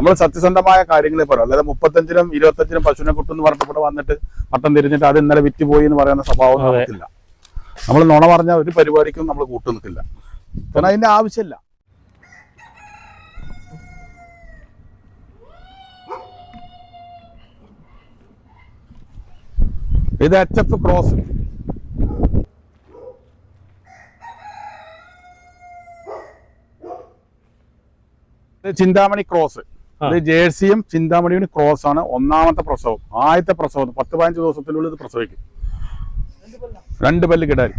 നമ്മൾ സത്യസന്ധമായ കാര്യങ്ങളെ പറയും. അല്ലാതെ മുപ്പത്തഞ്ചിനും ഇരുപത്തഞ്ചിനും പശുവിനെ കുട്ടെന്ന് പറഞ്ഞിട്ട് ഇവിടെ വന്നിട്ട് പട്ടം തിരിഞ്ഞിട്ട് അത് ഇന്നലെ വിറ്റ് പോയി എന്ന് പറയുന്ന സ്വഭാവം. നമുക്കില്ല. നമ്മൾ നുണ പറഞ്ഞ ഒരു പരിപാടിക്കും നമ്മൾ കൂട്ടു നിൽക്കില്ല കാരണം അതിന്റെ ആവശ്യമില്ല. ഇത് H F cross Chintamani cross. ഇത് ജേഴ്സിയും ചിന്താമണിയും ക്രോസ് ആണ്. ഒന്നാമത്തെ പ്രസവം. ആദ്യത്തെ പ്രസവം. പത്ത് പതിനഞ്ച് ദിവസത്തിനുള്ളിൽ ഇത് പ്രസവിക്കും. രണ്ട് പല്ല് കിടാരി.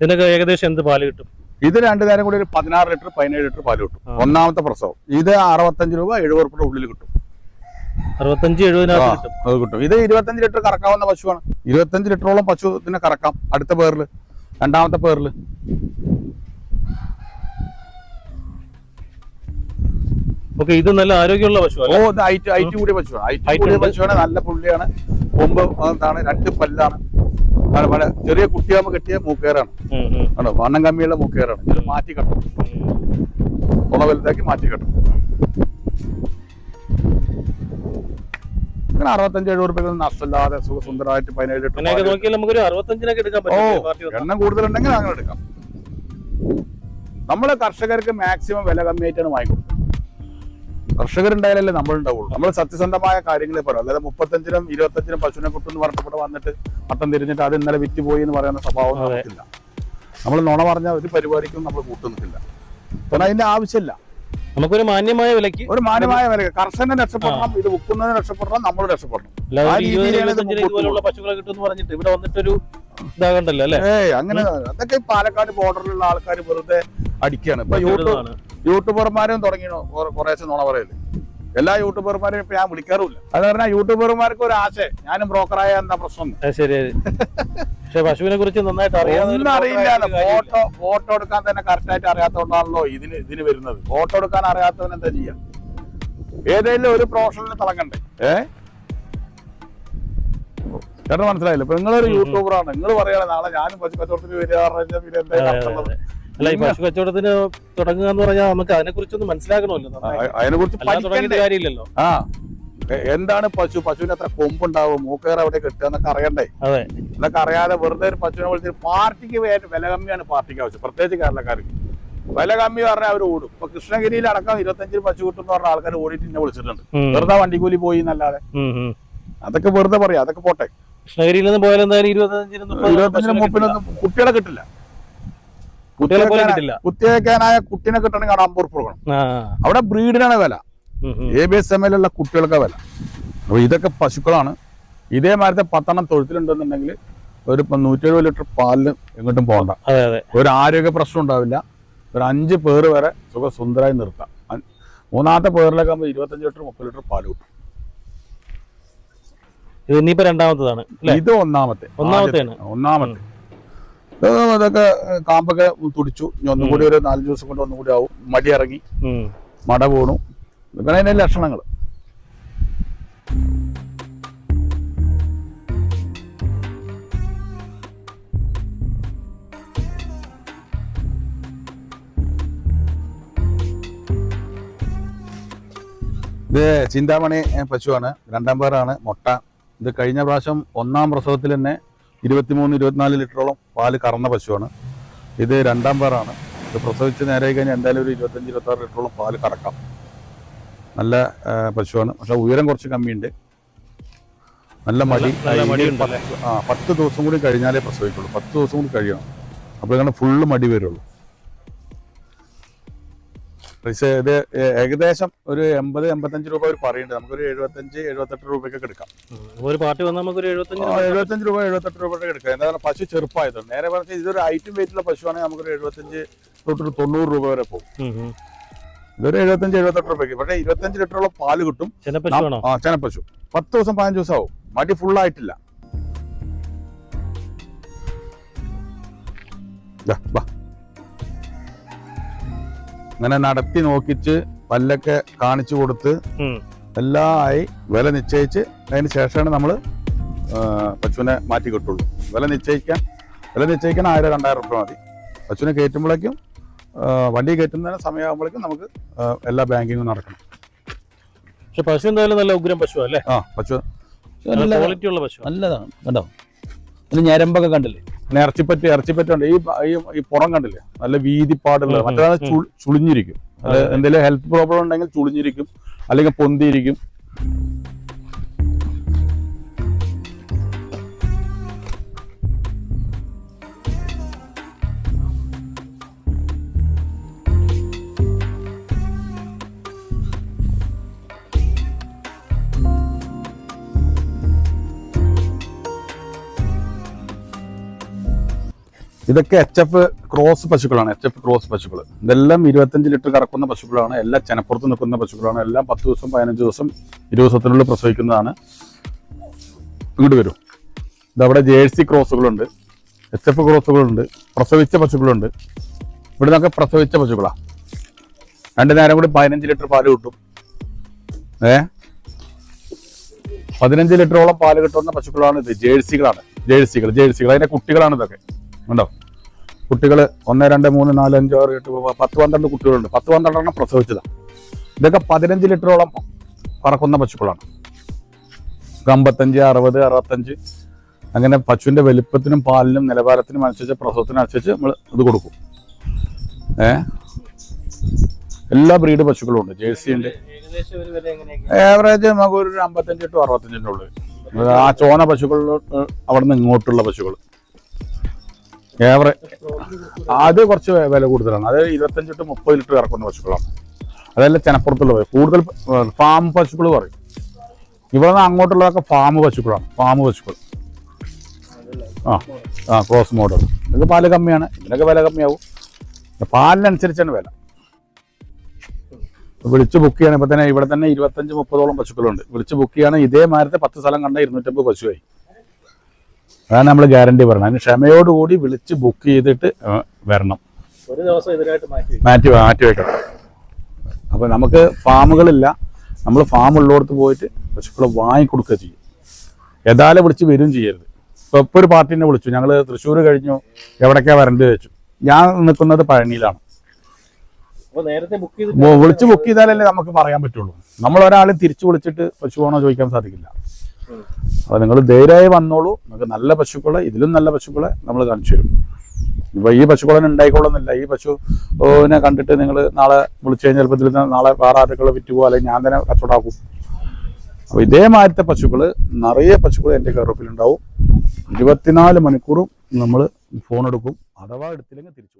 ഇതിനൊക്കെ ഏകദേശം എന്ത് പാൽ കിട്ടും? ഇത് രണ്ടു നേരം കൂടി ഒരു പതിനാറ് ലിറ്റർ പതിനേഴ് ലിറ്റർ പാൽ കിട്ടും. ഒന്നാമത്തെ പ്രസവം. ഇത് അറുപത്തഞ്ച് രൂപ എഴുപത് റുപ്യ ഉള്ളിൽ കിട്ടും. അറുപത്തഞ്ച് എഴുപതിനകത്ത് അത് കിട്ടും. ഇത് ഇരുപത്തഞ്ച് ലിറ്റർ കറക്കാവുന്ന പശുവാണ്. ഇരുപത്തഞ്ച് ലിറ്ററോളം പശു ഇതിനെ കറക്കാം. അടുത്ത പേരിൽ. രണ്ടാമത്തെ പേരിൽ. ഓക്കെ ഇത് നല്ല ആരോഗ്യമുള്ള പശു ഓ ഐറ്റ് ഐറ്റ് കൂടിയ പശുവാണ് ഐറ്റ് കൂടിയ പശുവാണ് നല്ല പുള്ളിയാണ്. കൊമ്പ് എന്താണ് രണ്ട് പല്ലാണ്. ആണ് ചെറിയ കുട്ടിയാമ കെട്ടിയ മൂക്കേറാണ്. ആണോ വണ്ണം കമ്മിയുള്ള മൂക്കേറാണ്. ഇത് മാറ്റി കെട്ടും. തുണ വലുതാക്കി മാറ്റി കെട്ടും. അങ്ങനെ അറുപത്തഞ്ച് എഴുപത് റുപ്യ നഷ്ടമില്ലാതെ സുഖസുന്ദരമായിട്ട് പതിനേഴ് പാൽ. എണ്ണം കൂടുതലുണ്ടെങ്കിൽ അങ്ങനെ എടുക്കാം. നമ്മൾ കർഷകർക്ക് മാക്സിമം വില കമ്മിയായിട്ടാണ് വാങ്ങിക്കൊടുക്കുന്നത്. കർഷകരുണ്ടായാലല്ലേ നമ്മളുണ്ടാവുള്ളൂ. നമ്മൾ സത്യസന്ധമായ കാര്യങ്ങളെ പറയും. അല്ലാതെ മുപ്പത്തഞ്ചിനും ഇരുപത്തഞ്ചിനും പശുവിനെ കുട്ടെന്ന് പറഞ്ഞിട്ട് ഇവിടെ വന്നിട്ട് പട്ടം തിരിഞ്ഞിട്ട് അത് ഇന്നലെ വിറ്റ് പോയി എന്ന് പറയുന്ന സ്വഭാവം. നമുക്കില്ല. നമ്മൾ നുണ പറഞ്ഞ ഒരു പരിപാടിക്കും നമ്മൾ കൂട്ടുന്നില്ല. കാരണം അതിന്റെ ആവശ്യമില്ല. നമുക്കൊരു മാന്യമായ വിലക്ക് ഒരു മാന്യമായ വില കർഷകനെ രക്ഷപ്പെടണം ഇത് വിൽക്കുന്നതിന് രക്ഷപ്പെടണം നമ്മൾ രക്ഷപ്പെടണം. പശുക്കളെ കിട്ടും പറഞ്ഞിട്ട് ഇവിടെ വന്നിട്ടൊരു ഇതാകണ്ടല്ലോ അല്ലെ? ഏയ് അങ്ങനെ അതൊക്കെ പാലക്കാട് ബോർഡറിലുള്ള ആൾക്കാർ വെറുതെ അടിക്കുകയാണ് ഇപ്പൊ യൂട്യൂബ് യൂട്യൂബർമാരും തുടങ്ങിയോ കുറേശ്ശെ നുണ പറയൽ. എല്ലാ യൂട്യൂബർമാരെയും ഇപ്പൊ ഞാൻ വിളിക്കാറുമില്ല. അത് പറഞ്ഞാൽ യൂട്യൂബർമാർക്ക് ഒരു ആശയം ഞാനും ബ്രോക്കറായ എന്താ പ്രശ്നം? ശരി പക്ഷെ പശുവിനെ കുറിച്ച് നന്നായിട്ട് ഒന്നും അറിയില്ല. ഫോട്ടോ ഫോട്ടോ എടുക്കാൻ തന്നെ കറക്റ്റ് ആയിട്ട് അറിയാത്തതുകൊണ്ടാണല്ലോ ഇതിന് ഇതിന് വരുന്നത്. ഫോട്ടോ എടുക്കാൻ അറിയാത്തവൻ എന്താ ചെയ്യാം? ഏതെങ്കിലും ഒരു പ്രൊഫഷണലിന് തിളങ്ങണ്ടേ ഏ? ചേട്ടൻ മനസ്സിലായില്ല? ഇപ്പൊ നിങ്ങളൊരു യൂട്യൂബർ ആണ് യൂട്യൂബറാണ്. നിങ്ങൾ പറയണേ നാളെ ഞാനും പശു കച്ചവടത്തിന് വരിക പിന്നെ എന്താ? അല്ല ഈ പശു കച്ചവടത്തിന് തുടങ്ങുക എന്ന് പറഞ്ഞാൽ നമുക്ക് അതിനെ കുറിച്ചൊന്നും മനസ്സിലാക്കണമല്ലോ. അതിനെ കുറിച്ച് കാര്യമില്ലല്ലോ. ആ എന്താണ് പശു? പശുവിന് എത്ര കൊമ്പുണ്ടാവും? മൂക്കേർ അവിടെ കിട്ടുക എന്നൊക്കെ അറിയണ്ടേ? അതെ. എന്നൊക്കെ അറിയാതെ വെറുതെ ഒരു പശുവിനെ വിളിച്ച് പാർട്ടിക്ക് വില കമ്മിയാണ് പാർട്ടിക്ക് ആവശ്യം. പ്രത്യേകിച്ച് കേരളക്കാർക്ക്. വില കമ്മി പറഞ്ഞാൽ അവർ ഓടും. ഇപ്പൊ കൃഷ്ണഗിരിയിൽ അടക്കം ഇരുപത്തഞ്ചിന് പശു കിട്ടും എന്ന് പറഞ്ഞ ആൾക്കാർ ഓടിയിട്ട് എന്നെ വിളിച്ചിട്ടുണ്ട്. വെറുതെ വണ്ടിക്കൂലി പോയി എന്നല്ലാതെ. അതൊക്കെ വെറുതെ പറയാം. അതൊക്കെ പോട്ടെ. കൃഷ്ണഗിരിയിൽ നിന്ന് പോയാലും എന്തായാലും ഇരുപത്തഞ്ചിനും മുപ്പതിനും ഇരുപത്തഞ്ചിന് പശുവിനെ കിട്ടില്ല. മുപ്പിനൊന്നും കുട്ടികളെ കിട്ടില്ല. കുത്തിവെക്കാനായ- കുത്തിവെക്കാനായ കുട്ടിനെ കിട്ടണമെങ്കിൽ അവിടെ അമ്പത് കൊടുക്കണം. അവിടെ ബ്രീഡിനാണ് വില. എ ബി എസ് എം എല്ലുള്ള കുട്ടികൾക്ക് വില. അപ്പൊ ഇതൊക്കെ പശുക്കളാണ്. ഇതേമാരത്തെ പത്തെണ്ണം തൊഴുത്തിലുണ്ടെന്നുണ്ടെങ്കിൽ ഒരു നൂറ്റി എഴുപത് ലിറ്റർ പാലിന് എങ്ങോട്ടും പോകണ്ട. ഒരു ആരോഗ്യ പ്രശ്നം ഉണ്ടാവില്ല. ഒരു അഞ്ച് പേർ വരെ സുഖ സുന്ദരമായി നിർത്താം. മൂന്നാമത്തെ പേരിലൊക്കെ ആകുമ്പോൾ ഇരുപത്തഞ്ച് ലിറ്റർ മുപ്പത് ലിറ്റർ പാൽ കിട്ടും. ഇത് ഇനിയിപ്പോ രണ്ടാമത്തതാണ് ഇത് ഒന്നാമത്തെ. ഒന്നാമത്തെ ഒന്നാമത്തെ. ഇത് അതൊക്കെ കാമ്പൊക്കെ തുടിച്ചു. ഇനി ഒന്നും കൂടി ഒരു നാലഞ്ച് ദിവസം കൊണ്ട് ഒന്നുകൂടി ആവും. മടി ഇറങ്ങി മട വീണു ഇതൊക്കെയാണ് അതിന്റെ ലക്ഷണങ്ങൾ. ഇത് ചിന്താമണി പശുവാണ്. രണ്ടാം പേരാണ് മുട്ട. ഇത് കഴിഞ്ഞ പ്രാവശ്യം ഒന്നാം പ്രസവത്തിൽ തന്നെ ഇരുപത്തിമൂന്ന് ഇരുപത്തിനാല് ലിറ്ററോളം പാൽ കറന്ന പശുവാണ്. ഇത് രണ്ടാം പേരാണ് ഇത് പ്രസവിച്ച് നേരെ കഴിഞ്ഞാൽ എന്തായാലും ഒരു ഇരുപത്തഞ്ച് ഇരുപത്താറ് ലിറ്ററോളം പാൽ കറക്കാം. നല്ല പശുവാണ്. പക്ഷെ ഉയരം കുറച്ച് കമ്മിയുണ്ട്. നല്ല മടി. ആ പത്ത് ദിവസം കൂടി കഴിഞ്ഞാലേ പ്രസവിക്കുള്ളൂ. പത്ത് ദിവസം കൂടി കഴിയണം. അപ്പോൾ ഇങ്ങനെ ഫുള്ള് മടി വരുള്ളൂ. പക്ഷേ ഇത് ഏകദേശം ഒരു എൺപത് എൺപത്തഞ്ച് രൂപ അവർ പറയുന്നുണ്ട്. നമുക്കൊരു എഴുപത്തഞ്ച് എഴുപത്തെട്ട് രൂപയ്ക്കൊക്കെ എടുക്കാം. ഒരു പാർട്ടി വന്നാൽ ആ, എഴുപത്തഞ്ച് രൂപ എഴുപത്തെട്ട് രൂപയുടെ എടുക്കാം എന്താ പറയുക പശു ചെറുപ്പമായതുകൊണ്ട് നേരെ പറഞ്ഞാൽ ഇതൊരു ഐറ്റം വെയിറ്റുള്ള പശുവാണെങ്കിൽ നമുക്കൊരു എഴുപത്തഞ്ച് തൊട്ടൊരു തൊണ്ണൂറ് രൂപ വരെ പോകും. ഇതൊരു എഴുപത്തഞ്ച് എഴുപത്തെട്ട് രൂപയ്ക്ക്. പക്ഷേ ഇരുപത്തഞ്ച് ലിറ്ററോളം പാൽ കിട്ടും. ആ ചെനപ്പശു. പത്ത് ദിവസം പതിനഞ്ച് ദിവസം ആവും. മടി full ഇങ്ങനെ നടത്തി നോക്കിച്ച് പല്ലൊക്കെ കാണിച്ചു കൊടുത്ത് എല്ലാ ആയി വില നിശ്ചയിച്ച് അതിന് ശേഷമാണ് നമ്മൾ പശുവിനെ മാറ്റി കിട്ടുള്ളൂ. വില നിശ്ചയിക്കാൻ വില നിശ്ചയിക്കാൻ ആയിരം രണ്ടായിരം റുപ്യ മതി. പശുവിനെ കയറ്റുമ്പോഴേക്കും വണ്ടി കയറ്റുന്ന സമയമാകുമ്പോഴേക്കും നമുക്ക് എല്ലാ ബാങ്കിങ്ങും നടക്കണം. പക്ഷെ പശു എന്തായാലും നല്ല ഉഗ്രം പശു അല്ലേ? ആ പശു നല്ല ക്വാളിറ്റി ഉള്ള പശു നല്ലതാണ്. കണ്ടോ? ഇത് ഞരമ്പൊക്കെ കണ്ടില്ലേ? ഇറച്ചിപ്പറ്റി ഇറച്ചിപ്പറ്റുണ്ട് ഈ ഈ പുറം കണ്ടില്ലേ? നല്ല വീതിപ്പാടുള്ള ഉം, ഉം, മറ്റേ ചുളിഞ്ഞിരിക്കും. എന്തെങ്കിലും ഹെൽത്ത് പ്രോബ്ലം ഉണ്ടെങ്കിൽ ചുളിഞ്ഞിരിക്കും. അല്ലെങ്കിൽ പൊന്തിയിരിക്കും. ഇതൊക്കെ എച്ച് എഫ് ക്രോസ് പശുക്കളാണ്. എച്ച് എഫ് ക്രോസ് പശുക്കൾ. ഇതെല്ലാം ഇരുപത്തഞ്ച് ലിറ്റർ കറക്കുന്ന പശുക്കളാണ്. എല്ലാം ചെനപ്പുറത്ത് നിൽക്കുന്ന പശുക്കളാണ്. എല്ലാം പത്ത് ദിവസം പതിനഞ്ച് ദിവസം ഇരുപത് ദിവസത്തിനുള്ളിൽ പ്രസവിക്കുന്നതാണ്. ഇങ്ങോട്ട് വരും. ഇതവിടെ ജേഴ്സി ക്രോസുകളുണ്ട് എച്ച് എഫ് ക്രോസുകളുണ്ട് പ്രസവിച്ച പശുക്കളുണ്ട്. ഇവിടെ നിന്നൊക്കെ പ്രസവിച്ച പശുക്കളാണ് രണ്ട് നേരം കൂടി പതിനഞ്ച് ലിറ്റർ പാൽ കിട്ടും. ഏ? പതിനഞ്ച് ലിറ്ററോളം പാൽ കിട്ടുന്ന പശുക്കളാണ് ഇത്. ജേഴ്സികളാണ് ജേഴ്സികൾ ജേഴ്സികൾ അതിന്റെ കുട്ടികളാണ് ഇതൊക്കെ. ഉണ്ടോ കുട്ടികൾ ഒന്ന് രണ്ട് മൂന്ന് നാല് അഞ്ച് ആറ് എട്ട് പത്ത് പന്ത്രണ്ട് കുട്ടികളുണ്ട്. പത്ത് പന്ത്രണ്ടെണ്ണം പ്രസവിച്ചതാണ് ഇതൊക്കെ പതിനഞ്ച് ലിറ്ററോളം പറക്കുന്ന പശുക്കളാണ്. അമ്പത്തഞ്ച് അറുപത് അറുപത്തഞ്ച്. അങ്ങനെ പശുവിന്റെ വലിപ്പത്തിനും പാലിനും നിലവാരത്തിനും അനുസരിച്ച് പ്രസവത്തിനും അനുസരിച്ച് നമ്മൾ ഇത് കൊടുക്കും. ഏ? എല്ലാ ബ്രീഡ് പശുക്കളും ഉണ്ട്. ജേഴ്സി ഉണ്ട്. ഏവറേജ് നമുക്ക് ഒരു അമ്പത്തഞ്ച് ടു അറുപത്തഞ്ചിന്റെ ഉള്ളിൽ. ആ ചോന പശുക്കളിലോട്ട് അവിടെ നിന്ന് ഇങ്ങോട്ടുള്ള പശുക്കൾ. ഏവറേ അത് കുറച്ച് വില കൂടുതലാണ്. അത് ഇരുപത്തഞ്ച് ടു മുപ്പത് ലിറ്റർ ഇറക്കുന്ന പശുക്കളാണ്. അതെല്ലാം ചെനപ്പുറത്തുള്ളത് കൂടുതൽ ഫാം പശുക്കൾ പറയും. ഇവിടെ നിന്ന് അങ്ങോട്ടുള്ളതൊക്കെ ഫാം പശുക്കളാണ്. ഫാം പശുക്കൾ ആ ആ ക്രോസ് മോഡൽ ഇതൊക്കെ പാൽ കമ്മിയാണ്. ഇതിനൊക്കെ വില കമ്മിയാവും. പാലിനനുസരിച്ചാണ് വില. വിളിച്ച് ബുക്ക് ചെയ്യണം. ഇപ്പൊ തന്നെ ഇവിടെ തന്നെ ഇരുപത്തഞ്ച് മുപ്പതോളം പശുക്കളുണ്ട്. വിളിച്ച് ബുക്ക് ചെയ്യണം. ഇതേ മാരത്തെ പത്ത് സ്ഥലം കണ്ട ഇരുന്നൂറ്റമ്പത് പശുവായി. അതാണ് നമ്മൾ ഗ്യാരണ്ടി പറഞ്ഞത്. അതിന് ക്ഷമയോടുകൂടി വിളിച്ച് ബുക്ക് ചെയ്തിട്ട് വരണം. ഒരു ദിവസം ഇതിനായിട്ട് മാറ്റി. മാറ്റി മാറ്റി വെക്കണം. അപ്പൊ നമുക്ക് ഫാമുകളില്ല. നമ്മൾ ഫാം ഉള്ളിടത്ത് പോയിട്ട് പശുക്കളെ വാങ്ങിക്കൊടുക്കുക ചെയ്യും. യഥാലെ വിളിച്ച് വരും ചെയ്യരുത്. ഇപ്പൊ ഇപ്പൊ ഒരു പാർട്ടീനെ വിളിച്ചു. ഞങ്ങൾ തൃശ്ശൂർ കഴിഞ്ഞു. എവിടൊക്കെയാ വരേണ്ടത് വെച്ചു ഞാൻ നിൽക്കുന്നത് പഴനിയിലാണ്. വിളിച്ച് ബുക്ക് ചെയ്താലല്ലേ നമുക്ക് പറയാൻ പറ്റുള്ളൂ. നമ്മൾ ഒരാളെ തിരിച്ചു വിളിച്ചിട്ട് പശു ആണോ ചോദിക്കാൻ സാധിക്കില്ല. അപ്പോൾ നിങ്ങൾ ധൈര്യമായി വന്നോളൂ. നമുക്ക് നല്ല പശുക്കളെ ഇതിലും നല്ല പശുക്കളെ നമ്മൾ കാണിച്ചു തരും. ഇപ്പൊ ഈ പശുക്കളെ ഉണ്ടായിക്കൊള്ളുന്നില്ല. ഈ പശുവിനെ കണ്ടിട്ട് നിങ്ങൾ നാളെ വിളിച്ചു കഴിഞ്ഞാൽ ചിലപ്പോൾ ഇതിൽ നാളെ വേറെ ആരുകളെ വിറ്റ് അല്ലെങ്കിൽ ഞാൻ തന്നെ കച്ചവടാക്കും. അപ്പോൾ ഇതേമാതിരത്തെ പശുക്കൾ നിറയെ പശുക്കൾ എന്റെ കറുപ്പിലുണ്ടാവും ഇരുപത്തിനാല് മണിക്കൂറും നമ്മൾ ഫോൺ എടുക്കും. അഥവാ എടുത്തില്ലെങ്കിൽ തിരിച്ചു